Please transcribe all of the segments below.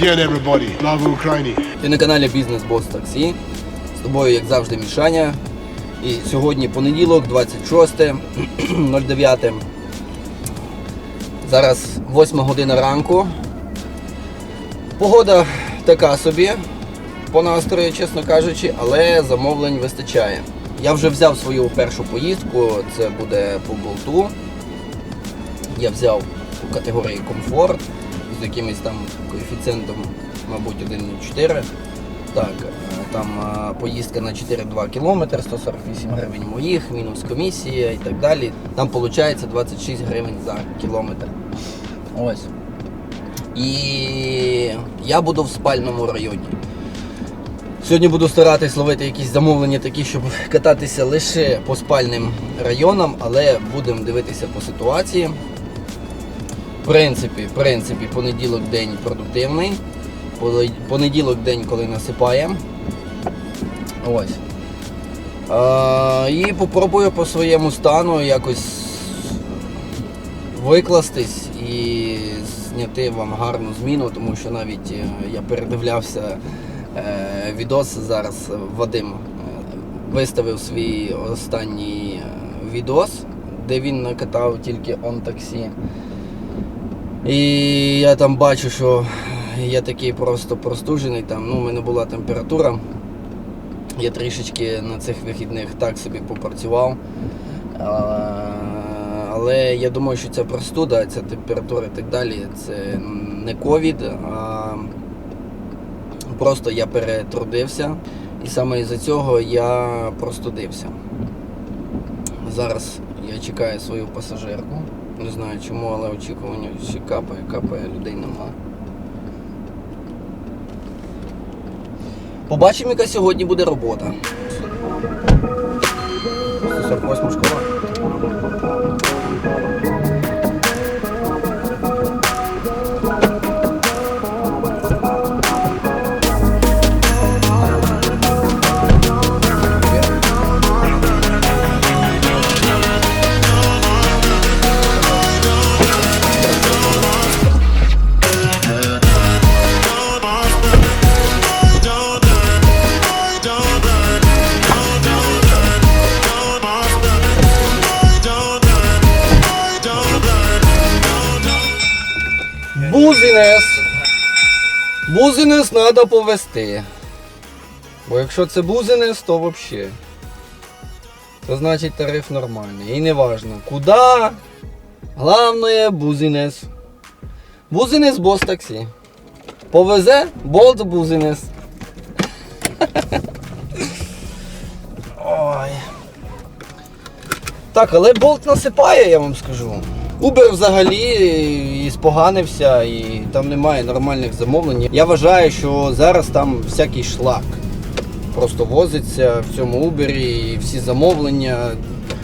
День, everybody. Слава Україні. Ти на каналі Бізнес Бос Таксі. З тобою, як завжди, Мішаня. І сьогодні понеділок, 26.09. Зараз 8 година ранку. Погода така собі, по настрою, чесно кажучи, але замовлень вистачає. Я вже взяв свою першу поїздку, це буде по болту. Я взяв у категорії комфорт якимось там коефіцієнтом, мабуть, 1,4. Так, е, там е, поїздка на 4,2 км, 148 гривень моїх, мінус комісія і так далі. Там виходить 26 гривень за кілометр. Ось. І я буду в спальному районі. Сьогодні буду старатись ловити якісь замовлення такі, щоб кататися лише по спальним районам, але будемо дивитися по ситуації. В принципі, в принципі, понеділок день продуктивний. Понеділок день, коли насипає. Ось. І попробую по своєму стану якось викластись і зняти вам гарну зміну, тому що навіть е, я передивлявся е, відос зараз Вадим е, виставив свій останній відос, де він накатав тільки он таксі. І я там бачу, що я такий просто простужений, там, ну, у мене була температура. Я трішечки на цих вихідних так собі попрацював. Але я думаю, що ця простуда, ця температура і так далі, це не ковід, а просто я перетрудився. І саме із-за цього я простудився. Зараз я чекаю свою пасажирку. Не знаю чому, але очікування ще капає, капає, людей нема. Побачимо, яка сьогодні буде робота. 148 школа. Бузинес. Бузинес треба повести. Бо якщо це бузинес, то взагалі. То значить тариф нормальний. І не важно куди. Головне бузинес. Бузинес бос таксі. Повезе болт бузинес. Ой. Так, але болт насипає, я вам скажу. Uber взагалі і споганився, і там немає нормальних замовлень. Я вважаю, що зараз там всякий шлак. Просто возиться в цьому Uber і всі замовлення.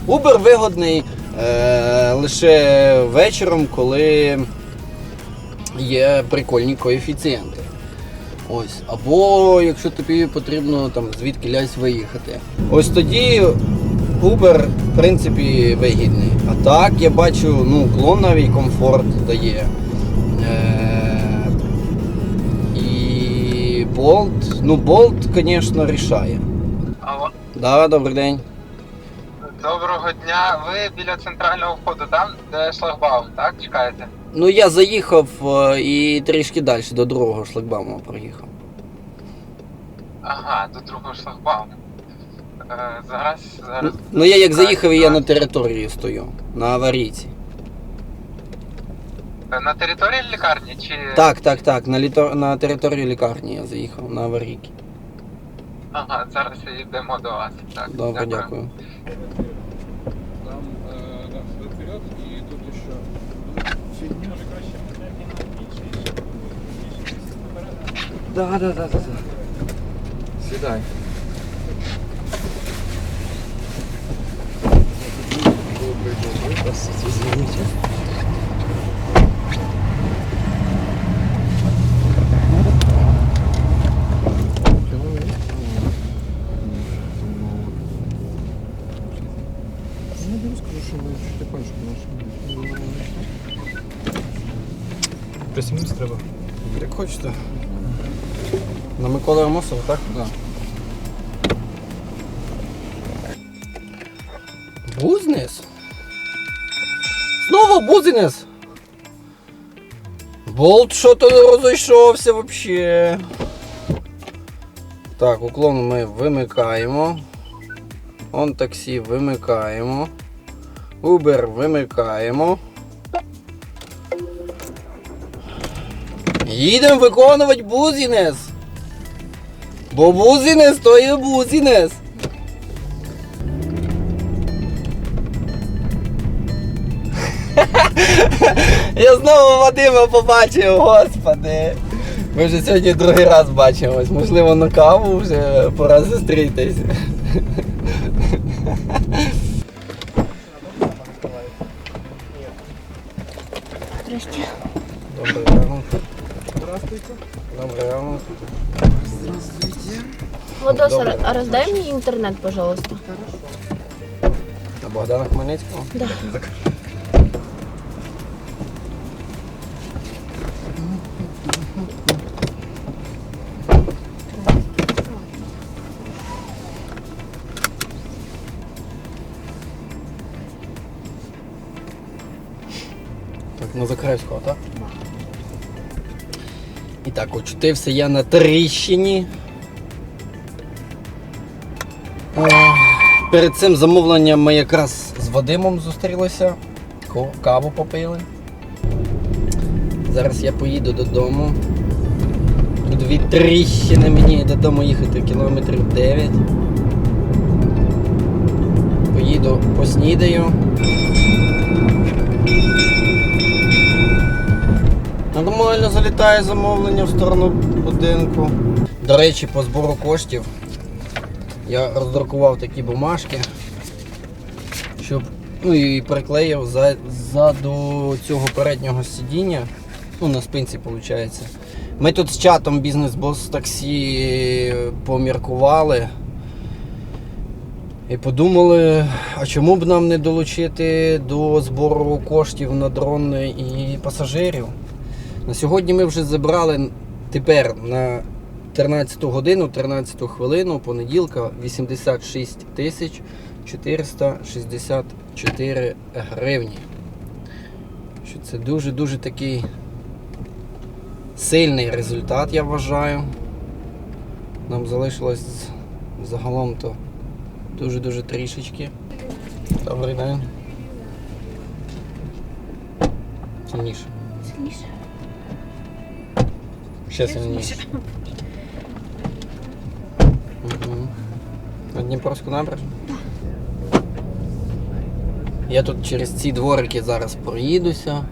Uber вигодний е, лише вечором, коли є прикольні коефіцієнти. Ось. Або якщо тобі потрібно там звідки лясь виїхати. Ось тоді Uber, в принципі, вигідний. А так я бачу, ну, клон навіть комфорт дає. Е- і Bolt, ну Bolt, звісно, рішає. Алло, Да, добрий день. доброго дня. Ви біля центрального входу, там, де шлагбаум, так? Чекаєте? Ну я заїхав е, і трішки далі до другого шлагбауму проїхав. Ага, до другого шлагбауму. Е, зараз, зараз. Ну я як заїхав, і я на території стою, на аварійці. Е, На території лікарні чи. Так, так, так. На, літо... на територію лікарні я заїхав на аварійки. Ага, зараз йдемо до вас. Так, Добре, дякую. Там э, да, сюда вперед и тут еще. Чуть Да, да, да, да. Сідай. Ну, я скажу, что мы чуть нашли. Присягнуться треба. Як хочете. На Миколи Амосова, так? Да. Бузнес? Знову бузнес? Болт що-то розійшовся вообще. Так, уклон ми вимикаємо. Он таксі вимикаємо. Uber вимикаємо. Їдемо виконувати бузінес. Бо бузінес то є бузінес. Я знову Вадима побачив, господи. Ми вже сьогодні другий раз бачимось. Можливо, на каву вже пора зустрітись. Здрасте. Добрий ранок. Здравствуйте. Добрий ранок. Владос, Добре. а раздай мне интернет, пожалуйста. На Богдана Хмельницького? Да. На Закревського, так? І так, очутився я на тріщині. Перед цим замовленням ми якраз з Вадимом зустрілися, каву попили. Зараз я поїду додому. Тут від тріщини мені додому їхати кілометрів 9. Поїду поснідаю. Нормально залітає замовлення в сторону будинку. До речі, по збору коштів я роздрукував такі бумажки, щоб ну і приклеїв за- ззаду цього переднього сидіння. Ну, на спинці виходить. Ми тут з чатом бізнес-бос таксі поміркували. І подумали, а чому б нам не долучити до збору коштів на дрони і пасажирів? На сьогодні ми вже забрали тепер на 13 годину, 13 хвилину, понеділка 86 тисяч 464 гривні. Що це дуже-дуже такий сильний результат, я вважаю. Нам залишилось загалом то дуже-дуже трішечки. Добрий день. Сильніше. Сильніше. Ще сильніше. Угу. На Дніпровську набережну? Я тут через ці дворики зараз проїдуся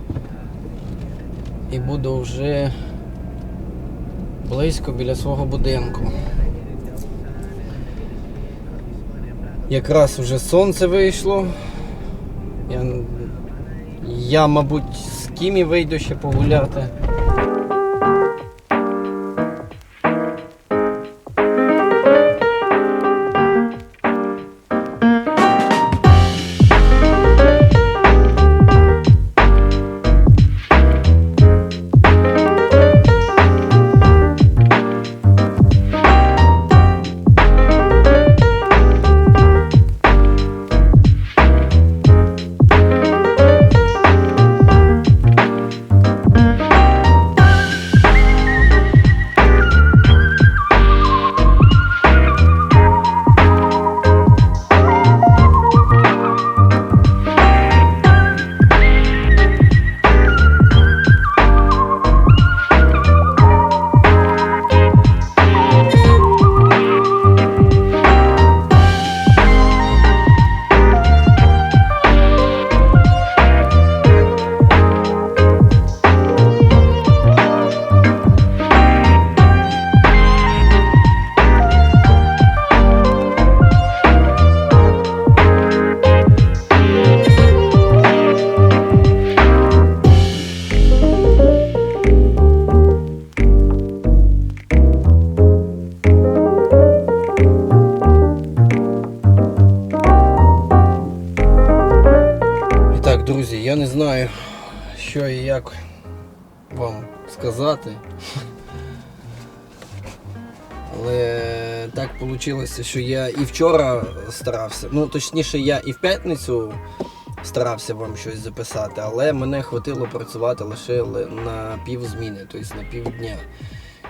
і буду вже близько біля свого будинку. Якраз вже сонце вийшло. Я, я мабуть, з Кімі вийду ще погуляти. Але так вийшло, що я і вчора старався. Ну, точніше, я і в п'ятницю старався вам щось записати, але мене хватило працювати лише ли- на півзміни, тобто на півдня.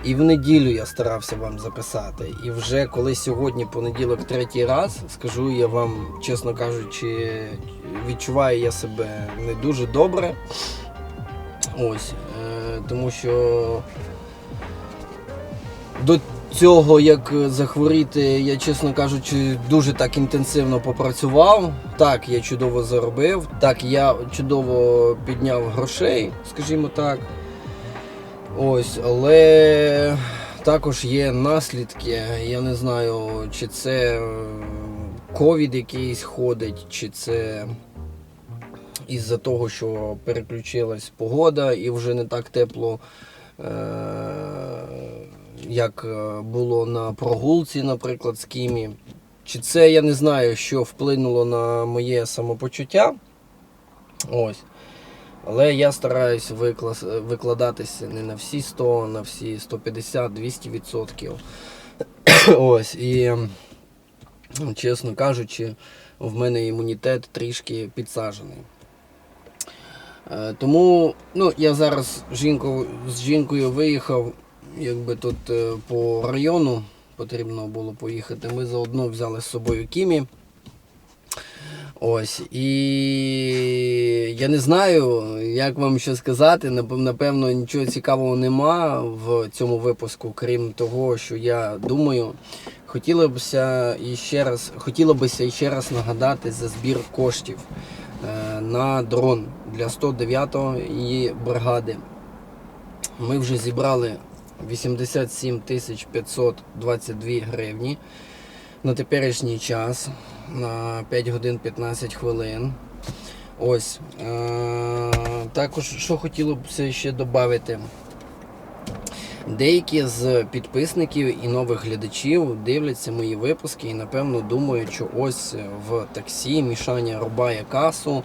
І в неділю я старався вам записати. І вже коли сьогодні понеділок третій раз, скажу я вам, чесно кажучи, відчуваю я себе не дуже добре. Ось, е, тому що до цього, як захворіти, я, чесно кажучи, дуже так інтенсивно попрацював. Так, я чудово заробив, так, я чудово підняв грошей, скажімо так. Ось, але також є наслідки. Я не знаю, чи це е, ковід якийсь ходить, чи це із-за того, що переключилась погода і вже не так тепло, е, як е, було на прогулці, наприклад, з Кімі. Чи це я не знаю, що вплинуло на моє самопочуття. Ось. Але я стараюсь виклас... викладатися не на всі 100, а на всі 150, 200 відсотків. Ось. І, чесно кажучи, в мене імунітет трішки підсаджений. Е, Тому ну, я зараз жінку, з жінкою виїхав, якби тут е, по району потрібно було поїхати. Ми заодно взяли з собою Кімі. Ось. І я не знаю, як вам що сказати. Напевно, нічого цікавого нема в цьому випуску, крім того, що я думаю. Хотілося б ще раз, хотілося ще раз нагадати за збір коштів е, на дрон для 109-ї бригади. Ми вже зібрали 87 522 гривні на теперішній час на 5 годин 15 хвилин. Ось. Е- також, що хотіло б ще додати. Деякі з підписників і нових глядачів дивляться мої випуски і напевно думають, що ось в таксі Мішаня рубає касу,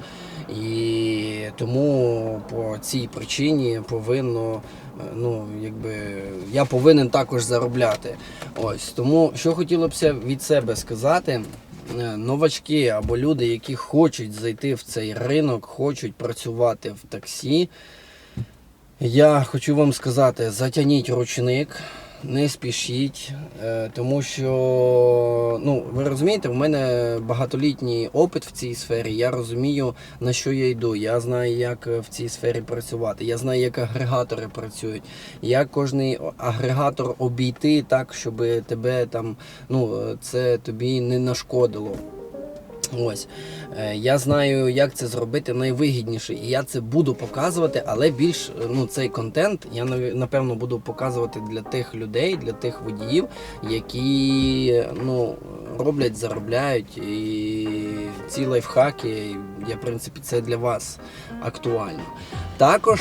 і тому по цій причині повинно, ну, якби, я повинен також заробляти. Ось тому, що хотілося б від себе сказати. е, Новачки або люди, які хочуть зайти в цей ринок, хочуть працювати в таксі. Я хочу вам сказати, затягніть ручник, не спішіть, е, тому що, ну, ви розумієте, в мене багатолітній опит в цій сфері. Я розумію, на що я йду. Я знаю, як е, в цій сфері працювати. Я знаю, як агрегатори працюють, як кожний агрегатор обійти так, щоб тебе там, ну, е, це тобі не нашкодило. Ось. Е, Я знаю, як це зробити найвигідніше, і я це буду показувати, але більш ну, цей контент я напевно буду показувати для тих людей, для тих водіїв, які ну, роблять, заробляють. І ці лайфхаки, я, в принципі, це для вас актуально. Також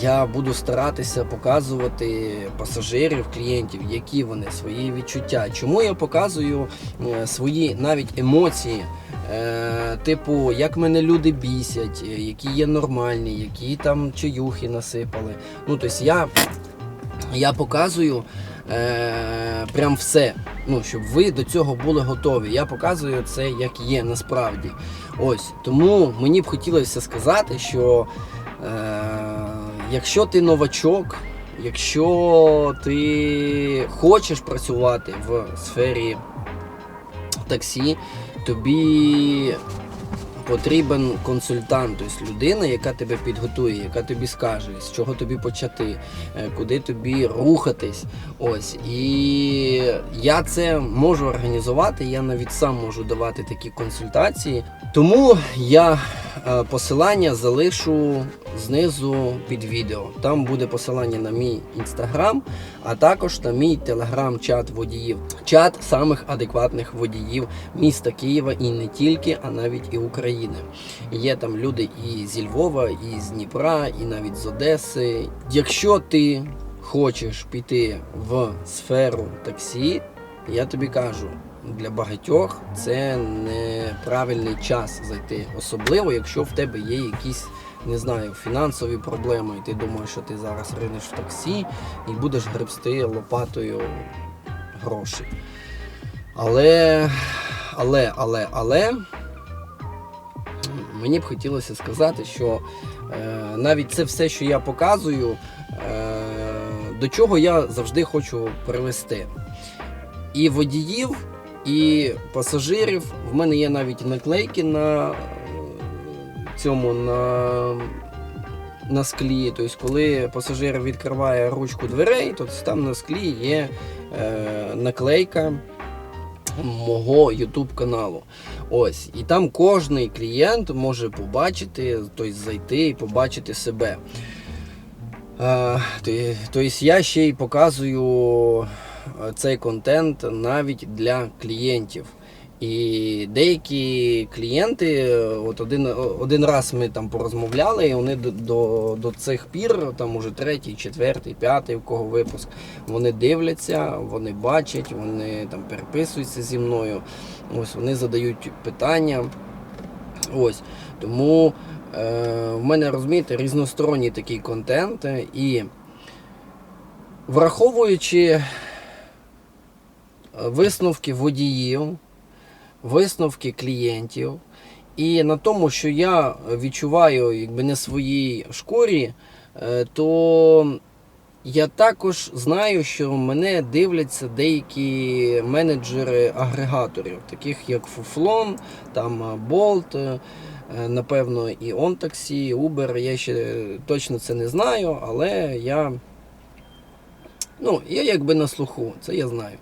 я буду старатися показувати пасажирів, клієнтів, які вони свої відчуття. Чому я показую е, свої навіть емоції? Е, типу, як мене люди бісять, е, які є нормальні, які там чаюхи насипали. Ну, тобто я, я показую е, прям все. Ну, щоб ви до цього були готові. Я показую це як є насправді. Ось тому мені б хотілося сказати, що е, якщо ти новачок, якщо ти хочеш працювати в сфері таксі, тобі потрібен консультант, тобто людина, яка тебе підготує, яка тобі скаже, з чого тобі почати, е, куди тобі рухатись. Ось. І я це можу організувати, я навіть сам можу давати такі консультації. Тому я е, посилання залишу знизу під відео. Там буде посилання на мій інстаграм, а також на мій телеграм-чат водіїв. Чат самих адекватних водіїв міста Києва і не тільки, а навіть і України. Є там люди і зі Львова, і з Дніпра, і навіть з Одеси. Якщо ти хочеш піти в сферу таксі, я тобі кажу. Для багатьох це неправильний час зайти, особливо якщо в тебе є якісь не знаю, фінансові проблеми, і ти думаєш, що ти зараз ринеш в таксі і будеш гребсти лопатою гроші. Але, але, але, але мені б хотілося сказати, що е, навіть це все, що я показую, е, до чого я завжди хочу привести. І водіїв, і пасажирів. В мене є навіть наклейки на цьому на, на склі. Тобто, коли пасажир відкриває ручку дверей, то там на склі є е, наклейка мого YouTube каналу. Ось, і там кожний клієнт може побачити, тобто зайти і побачити себе. Е, Тобто я ще й показую е, цей контент навіть для клієнтів. І деякі клієнти, от один, один раз ми там порозмовляли, і вони до, до, до цих пір, там уже третій, четвертий, п'ятий, у кого випуск, вони дивляться, вони бачать, вони там переписуються зі мною. Ось вони задають питання. Ось. Тому е, в мене розумієте, різносторонній такий контент. І враховуючи висновки водіїв, висновки клієнтів, і на тому, що я відчуваю якби на своїй шкурі, е, то я також знаю, що мене дивляться деякі менеджери агрегаторів, таких як Фуфлон, там Bolt, е, е, напевно, і OnTaxi, Uber. Я ще точно це не знаю, але я, ну, я якби на слуху, це я знаю.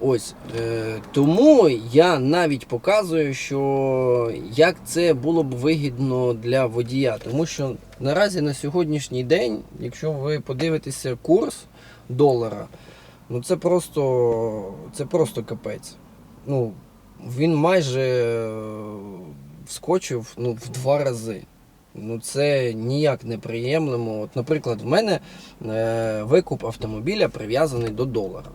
Ось е, тому я навіть показую, що як це було б вигідно для водія. Тому що наразі на сьогоднішній день, якщо ви подивитеся курс долара, ну це просто це просто капець. Ну, він майже е, вскочив ну, в два рази. Ну, це ніяк не приємлемо. От, наприклад, в мене е, викуп автомобіля прив'язаний до долара.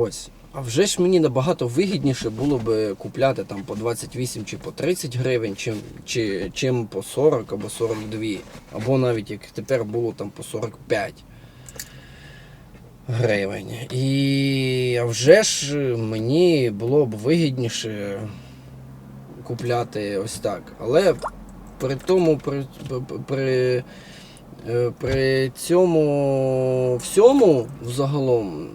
Ось. А вже ж мені набагато вигідніше було би купляти там по 28 чи по 30 гривень, чим, чи, чим по 40 або 42. Або навіть як тепер було там по 45 гривень. І а вже ж мені було б вигідніше купляти ось так. Але при тому, при, при, е, при цьому всьому взагалом,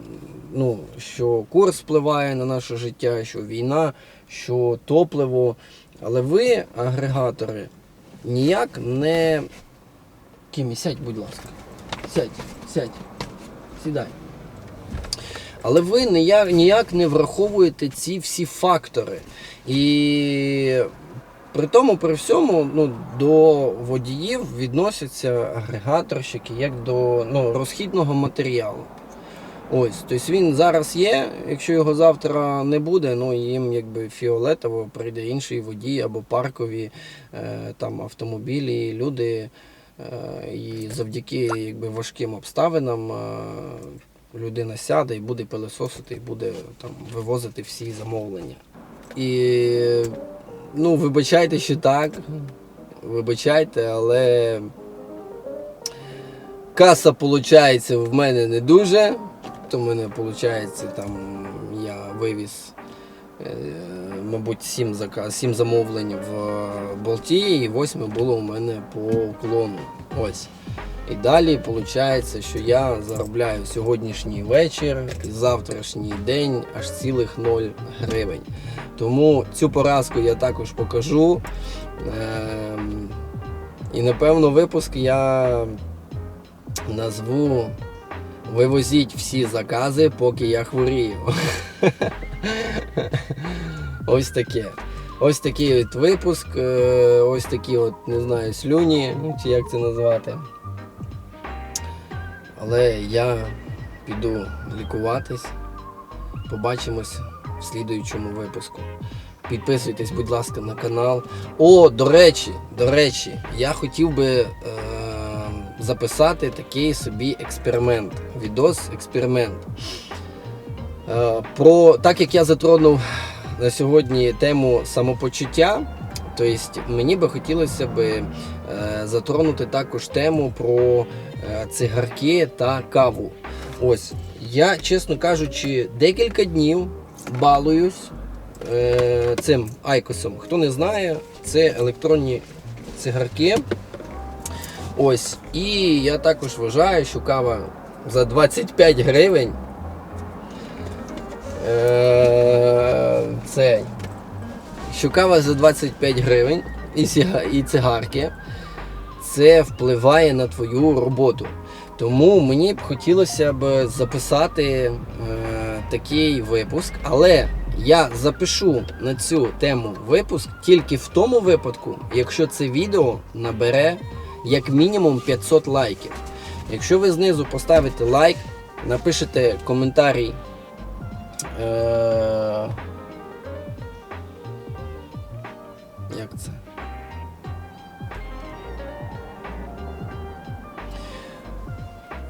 ну, що курс впливає на наше життя, що війна, що топливо. Але ви, агрегатори, ніяк не. Кімі, сядь, будь ласка. Сядь, сядь, сідай. Але ви ніяк, не враховуєте ці всі фактори. І при тому, при всьому, ну, до водіїв відносяться агрегаторщики як до ну, розхідного матеріалу. Ось, тобто він зараз є, якщо його завтра не буде, ну їм якби фіолетово прийде інший водій або паркові е, там автомобілі, люди. Е, і завдяки якби, важким обставинам е, людина сяде і буде пилососити, і буде там вивозити всі замовлення. І ну, вибачайте, що так. Вибачайте, але каса, виходить, в мене не дуже. В мене виходить, там я вивіз, е, мабуть, 7, заказ, 7 замовлень в болті, і 8 було у мене по уклону. Ось. І далі виходить, що я заробляю сьогоднішній вечір і завтрашній день аж цілих 0 гривень. Тому цю поразку я також покажу. Ем, І напевно випуск я назву Вивозіть всі закази, поки я хворію. Ось таке. Ось такий от випуск, е, ось такі от, не знаю, слюні, ну чи як це назвати. Але я піду лікуватись. Побачимось в слідуючому випуску. Підписуйтесь, будь ласка, на канал. О, до речі, до речі, я хотів би е, записати такий собі експеримент. Відос експеримент. Е, про, так як я затронув на сьогодні тему самопочуття, тобто мені би хотілося би е, затронути також тему про е, цигарки та каву. Ось, я, чесно кажучи, декілька днів балуюсь цим айкосом. Хто не знає, це електронні цигарки. Ось. І я також вважаю, що кава за 25 гривень. Е, це, що кава за 25 гривень і, і цигарки. Це впливає на твою роботу. Тому мені б хотілося б записати е, такий випуск, але я запишу на цю тему випуск тільки в тому випадку, якщо це відео набере як мінімум 500 лайків. Якщо ви знизу поставите лайк, напишете коментарій. Е, як це?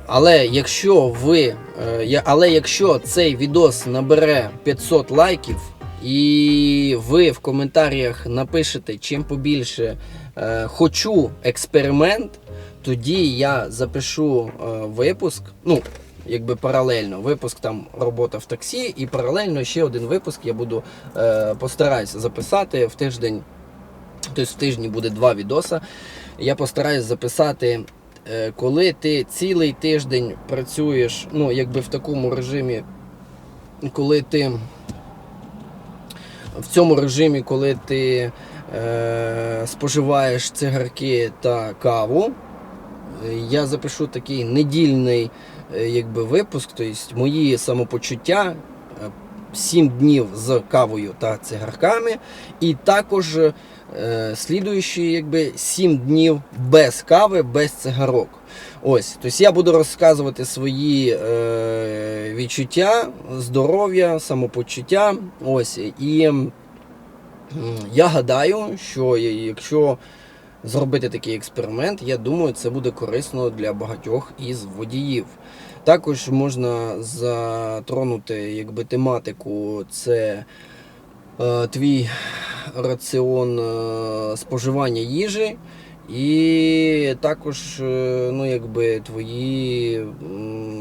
Але якщо ви, е, але якщо цей відос набере 500 лайків, і ви в коментарях напишете чим побільше хочу експеримент, тоді я запишу е, випуск. Ну, якби паралельно. Випуск там робота в таксі, і паралельно ще один випуск я буду е, постараюся записати в тиждень. Тобто в тижні буде два відоса. Я постараюсь записати, е, коли ти цілий тиждень працюєш, ну, якби в такому режимі, коли ти в цьому режимі, коли ти е, споживаєш цигарки та каву, е, я запишу такий недільний е, якби, випуск, тобто мої самопочуття. 7 днів з кавою та цигарками, і також е, слідуючі якби 7 днів без кави, без цигарок. Ось, тобто я буду розказувати свої е, відчуття, здоров'я, самопочуття. Ось, і я гадаю, що якщо зробити такий експеримент, я думаю, це буде корисно для багатьох із водіїв. Також можна затронути якби, тематику, це е, твій раціон е, споживання їжі. І також е, ну, якби, твої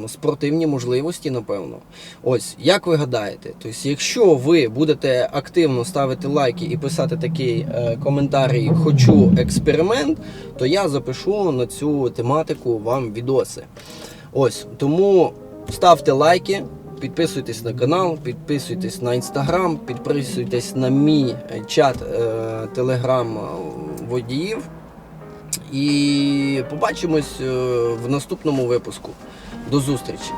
спортивні можливості, напевно. Ось, як ви гадаєте, тобто, якщо ви будете активно ставити лайки і писати такий е, коментарій Хочу експеримент, то я запишу на цю тематику вам відоси. Ось, тому ставте лайки, підписуйтесь на канал, підписуйтесь на інстаграм, підписуйтесь на мій е, чат телеграм водіїв. І побачимось е, в наступному випуску. До зустрічі!